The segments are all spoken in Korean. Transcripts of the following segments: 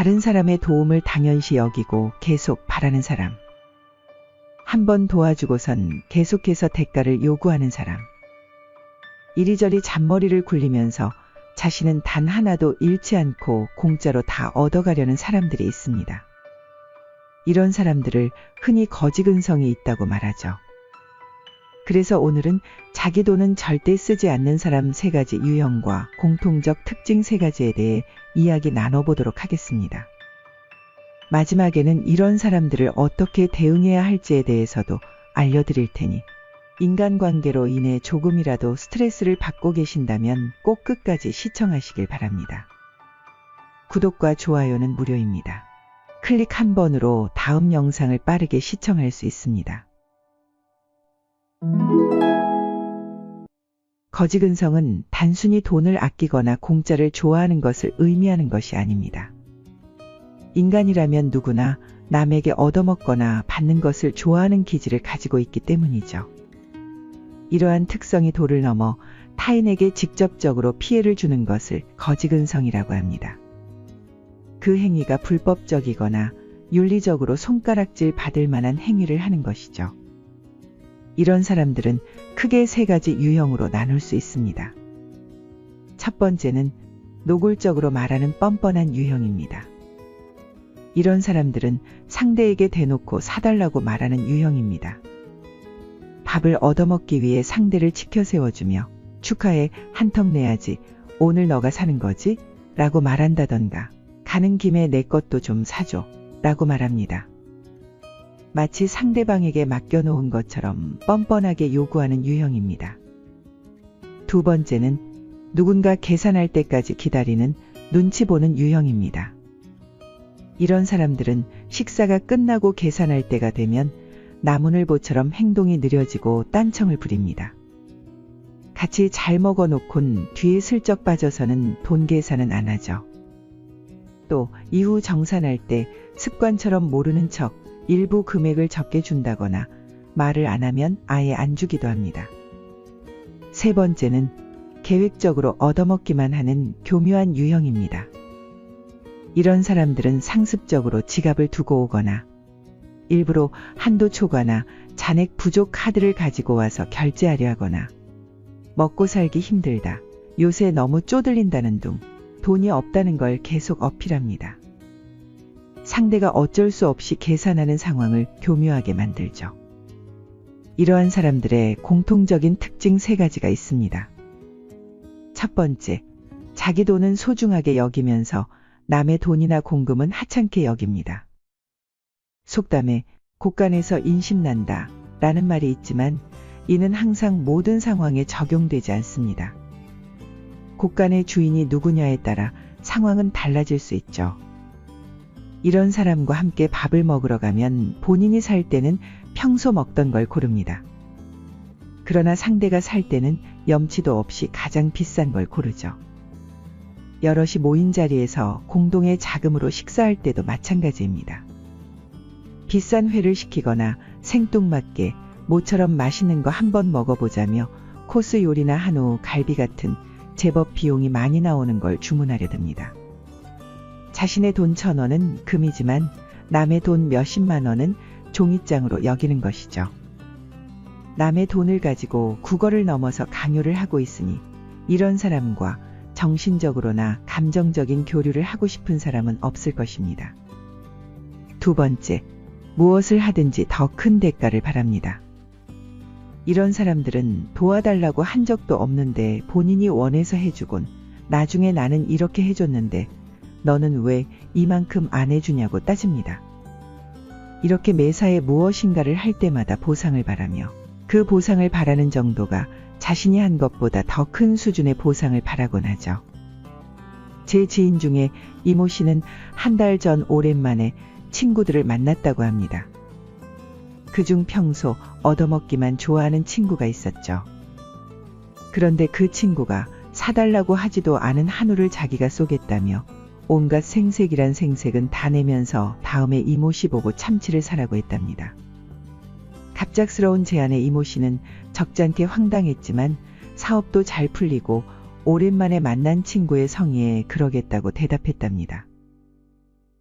다른 사람의 도움을 당연시 여기고 계속 바라는 사람. 한 번 도와주고선 계속해서 대가를 요구하는 사람. 이리저리 잔머리를 굴리면서 자신은 단 하나도 잃지 않고 공짜로 다 얻어가려는 사람들이 있습니다. 이런 사람들을 흔히 거지근성이 있다고 말하죠. 그래서 오늘은 자기 돈은 절대 쓰지 않는 사람 세 가지 유형과 공통적 특징 세 가지에 대해 이야기 나눠보도록 하겠습니다. 마지막에는 이런 사람들을 어떻게 대응해야 할지에 대해서도 알려드릴 테니 인간관계로 인해 조금이라도 스트레스를 받고 계신다면 꼭 끝까지 시청하시길 바랍니다. 구독과 좋아요는 무료입니다. 클릭 한 번으로 다음 영상을 빠르게 시청할 수 있습니다. 거지근성은 단순히 돈을 아끼거나 공짜를 좋아하는 것을 의미하는 것이 아닙니다. 인간이라면 누구나 남에게 얻어먹거나 받는 것을 좋아하는 기질을 가지고 있기 때문이죠. 이러한 특성이 도를 넘어 타인에게 직접적으로 피해를 주는 것을 거지근성이라고 합니다. 그 행위가 불법적이거나 윤리적으로 손가락질 받을 만한 행위를 하는 것이죠. 이런 사람들은 크게 세 가지 유형으로 나눌 수 있습니다. 첫 번째는 노골적으로 말하는 뻔뻔한 유형입니다. 이런 사람들은 상대에게 대놓고 사달라고 말하는 유형입니다. 밥을 얻어먹기 위해 상대를 치켜 세워주며 축하해 한턱 내야지 오늘 너가 사는 거지? 라고 말한다던가 가는 김에 내 것도 좀 사줘 라고 말합니다. 마치 상대방에게 맡겨놓은 것처럼 뻔뻔하게 요구하는 유형입니다. 두 번째는 누군가 계산할 때까지 기다리는 눈치 보는 유형입니다. 이런 사람들은 식사가 끝나고 계산할 때가 되면 나무늘보처럼 행동이 느려지고 딴청을 부립니다. 같이 잘 먹어놓곤 뒤에 슬쩍 빠져서는 돈 계산은 안 하죠. 또 이후 정산할 때 습관처럼 모르는 척 일부 금액을 적게 준다거나 말을 안 하면 아예 안 주기도 합니다. 세 번째는 계획적으로 얻어먹기만 하는 교묘한 유형입니다. 이런 사람들은 상습적으로 지갑을 두고 오거나 일부러 한도 초과나 잔액 부족 카드를 가지고 와서 결제하려 하거나 먹고 살기 힘들다. 요새 너무 쪼들린다는 둥 돈이 없다는 걸 계속 어필합니다. 상대가 어쩔 수 없이 계산하는 상황을 교묘하게 만들죠. 이러한 사람들의 공통적인 특징 세 가지가 있습니다. 첫 번째, 자기 돈은 소중하게 여기면서 남의 돈이나 공금은 하찮게 여깁니다. 속담에 곳간에서 인심난다 라는 말이 있지만 이는 항상 모든 상황에 적용되지 않습니다. 곳간의 주인이 누구냐에 따라 상황은 달라질 수 있죠. 이런 사람과 함께 밥을 먹으러 가면 본인이 살 때는 평소 먹던 걸 고릅니다. 그러나 상대가 살 때는 염치도 없이 가장 비싼 걸 고르죠. 여럿이 모인 자리에서 공동의 자금으로 식사할 때도 마찬가지입니다. 비싼 회를 시키거나 생뚱맞게 모처럼 맛있는 거 한 번 먹어보자며 코스 요리나 한우, 갈비 같은 제법 비용이 많이 나오는 걸 주문하려 듭니다. 자신의 돈 천 원은 금이지만 남의 돈 몇십만 원은 종이장으로 여기는 것이죠. 남의 돈을 가지고 국어를 넘어서 강요를 하고 있으니 이런 사람과 정신적으로나 감정적인 교류를 하고 싶은 사람은 없을 것입니다. 두 번째, 무엇을 하든지 더 큰 대가를 바랍니다. 이런 사람들은 도와달라고 한 적도 없는데 본인이 원해서 해주곤 나중에 나는 이렇게 해줬는데 너는 왜 이만큼 안 해주냐고 따집니다. 이렇게 매사에 무엇인가를 할 때마다 보상을 바라며 그 보상을 바라는 정도가 자신이 한 것보다 더 큰 수준의 보상을 바라곤 하죠. 제 지인 중에 이모 씨는 한 달 전 오랜만에 친구들을 만났다고 합니다. 그중 평소 얻어먹기만 좋아하는 친구가 있었죠. 그런데 그 친구가 사달라고 하지도 않은 한우를 자기가 쏘겠다며 온갖 생색이란 생색은 다 내면서 다음에 이모 씨 보고 참치를 사라고 했답니다. 갑작스러운 제안에 이모 씨는 적잖게 황당했지만 사업도 잘 풀리고 오랜만에 만난 친구의 성의에 그러겠다고 대답했답니다.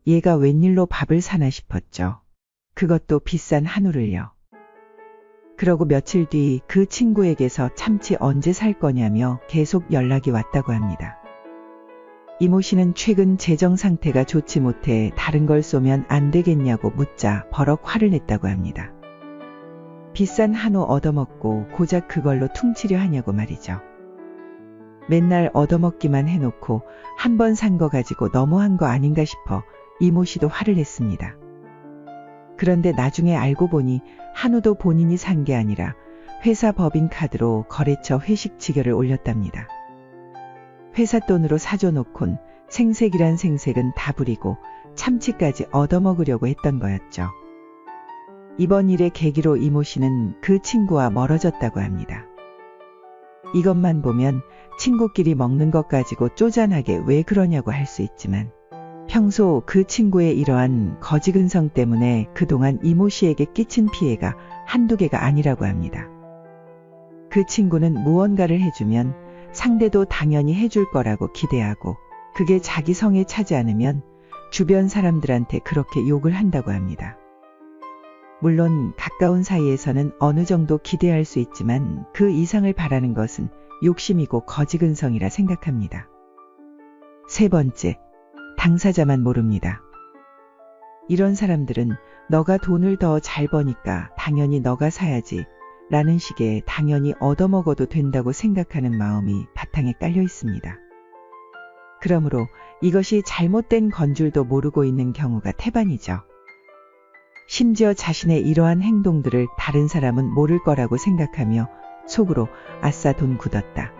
얘가 웬일로 밥을 사나 싶었죠. 그것도 비싼 한우를요. 그러고 며칠 뒤 그 친구에게서 참치 언제 살 거냐며 계속 연락이 왔다고 합니다. 이모 씨는 최근 재정 상태가 좋지 못해 다른 걸 쏘면 안 되겠냐고 묻자 버럭 화를 냈다고 합니다. 비싼 한우 얻어먹고 고작 그걸로 퉁치려 하냐고 말이죠. 맨날 얻어먹기만 해놓고 한 번 산 거 가지고 너무한 거 아닌가 싶어 이모 씨도 화를 냈습니다. 그런데 나중에 알고 보니 한우도 본인이 산 게 아니라 회사 법인 카드로 거래처 회식 지결을 올렸답니다. 회사 돈으로 사줘놓곤 생색이란 생색은 다 부리고 참치까지 얻어먹으려고 했던 거였죠. 이번 일의 계기로 이모 씨는 그 친구와 멀어졌다고 합니다. 이것만 보면 친구끼리 먹는 것 가지고 쪼잔하게 왜 그러냐고 할 수 있지만 평소 그 친구의 이러한 거지근성 때문에 그동안 이모 씨에게 끼친 피해가 한두 개가 아니라고 합니다. 그 친구는 무언가를 해주면 상대도 당연히 해줄 거라고 기대하고 그게 자기 성에 차지 않으면 주변 사람들한테 그렇게 욕을 한다고 합니다. 물론 가까운 사이에서는 어느 정도 기대할 수 있지만 그 이상을 바라는 것은 욕심이고 거지근성이라 생각합니다. 세 번째, 당사자만 모릅니다. 이런 사람들은 너가 돈을 더 잘 버니까 당연히 너가 사야지 라는 식의 당연히 얻어먹어도 된다고 생각하는 마음이 바탕에 깔려 있습니다. 그러므로 이것이 잘못된 건 줄도 모르고 있는 경우가 태반이죠. 심지어 자신의 이러한 행동들을 다른 사람은 모를 거라고 생각하며 속으로 아싸 돈 굳었다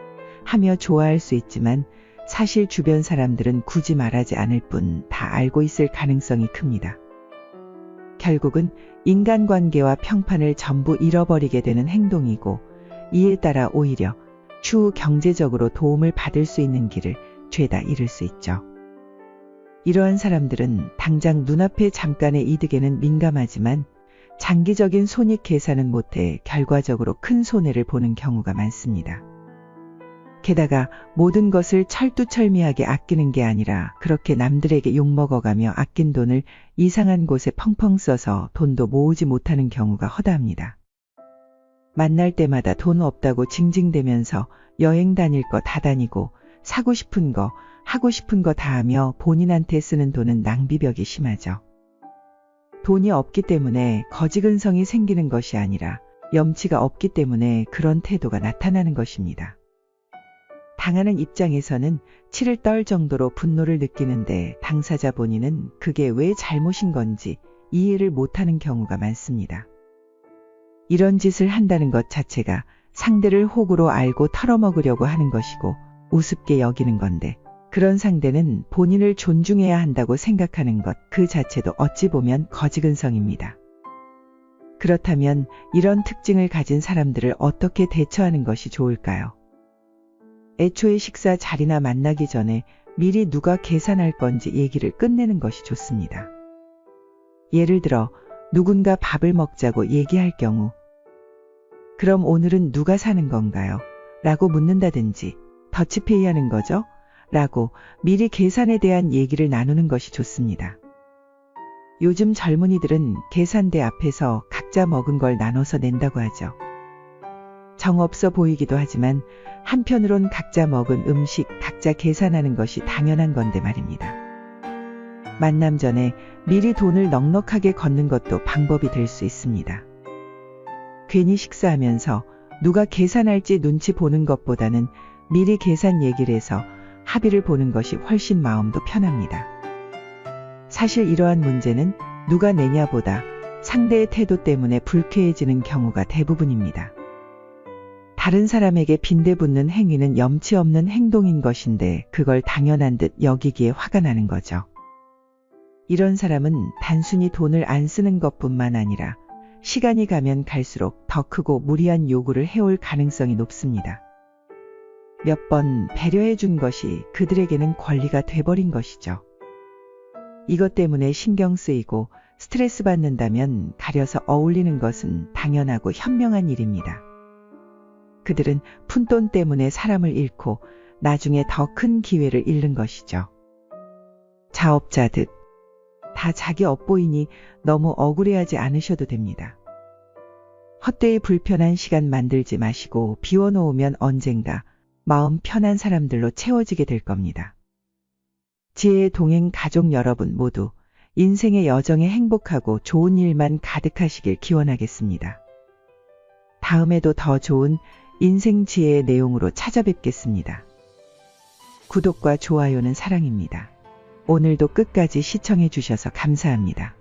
하며 좋아할 수 있지만 사실 주변 사람들은 굳이 말하지 않을 뿐 다 알고 있을 가능성이 큽니다. 결국은 인간관계와 평판을 전부 잃어버리게 되는 행동이고 이에 따라 오히려 추후 경제적으로 도움을 받을 수 있는 길을 죄다 잃을 수 있죠. 이러한 사람들은 당장 눈앞의 잠깐의 이득에는 민감하지만 장기적인 손익 계산은 못해 결과적으로 큰 손해를 보는 경우가 많습니다. 게다가 모든 것을 철두철미하게 아끼는 게 아니라 그렇게 남들에게 욕먹어가며 아낀 돈을 이상한 곳에 펑펑 써서 돈도 모으지 못하는 경우가 허다합니다. 만날 때마다 돈 없다고 징징대면서 여행 다닐 거 다 다니고 사고 싶은 거, 하고 싶은 거 다 하며 본인한테 쓰는 돈은 낭비벽이 심하죠. 돈이 없기 때문에 거지근성이 생기는 것이 아니라 염치가 없기 때문에 그런 태도가 나타나는 것입니다. 당하는 입장에서는 치를 떨 정도로 분노를 느끼는데 당사자 본인은 그게 왜 잘못인 건지 이해를 못하는 경우가 많습니다. 이런 짓을 한다는 것 자체가 상대를 혹으로 알고 털어먹으려고 하는 것이고 우습게 여기는 건데 그런 상대는 본인을 존중해야 한다고 생각하는 것 그 자체도 어찌 보면 거지근성입니다. 그렇다면 이런 특징을 가진 사람들을 어떻게 대처하는 것이 좋을까요? 애초에 식사 자리나 만나기 전에 미리 누가 계산할 건지 얘기를 끝내는 것이 좋습니다. 예를 들어 누군가 밥을 먹자고 얘기할 경우 그럼 오늘은 누가 사는 건가요? 라고 묻는다든지 더치페이 하는 거죠? 라고 미리 계산에 대한 얘기를 나누는 것이 좋습니다. 요즘 젊은이들은 계산대 앞에서 각자 먹은 걸 나눠서 낸다고 하죠. 정없어 보이기도 하지만 한편으론 각자 먹은 음식 각자 계산하는 것이 당연한 건데 말입니다. 만남 전에 미리 돈을 넉넉하게 걷는 것도 방법이 될 수 있습니다. 괜히 식사하면서 누가 계산할지 눈치 보는 것보다는 미리 계산 얘기를 해서 합의를 보는 것이 훨씬 마음도 편합니다. 사실 이러한 문제는 누가 내냐보다 상대의 태도 때문에 불쾌해지는 경우가 대부분입니다. 다른 사람에게 빈대붙는 행위는 염치 없는 행동인 것인데 그걸 당연한 듯 여기기에 화가 나는 거죠. 이런 사람은 단순히 돈을 안 쓰는 것뿐만 아니라 시간이 가면 갈수록 더 크고 무리한 요구를 해올 가능성이 높습니다. 몇 번 배려해 준 것이 그들에게는 권리가 돼버린 것이죠. 이것 때문에 신경 쓰이고 스트레스 받는다면 가려서 어울리는 것은 당연하고 현명한 일입니다. 그들은 푼돈 때문에 사람을 잃고 나중에 더 큰 기회를 잃는 것이죠. 자업자득. 다 자기 업보이니 너무 억울해하지 않으셔도 됩니다. 헛되이 불편한 시간 만들지 마시고 비워놓으면 언젠가 마음 편한 사람들로 채워지게 될 겁니다. 지혜의 동행 가족 여러분 모두 인생의 여정에 행복하고 좋은 일만 가득하시길 기원하겠습니다. 다음에도 더 좋은 인생 지혜의 내용으로 찾아뵙겠습니다. 구독과 좋아요는 사랑입니다. 오늘도 끝까지 시청해 주셔서 감사합니다.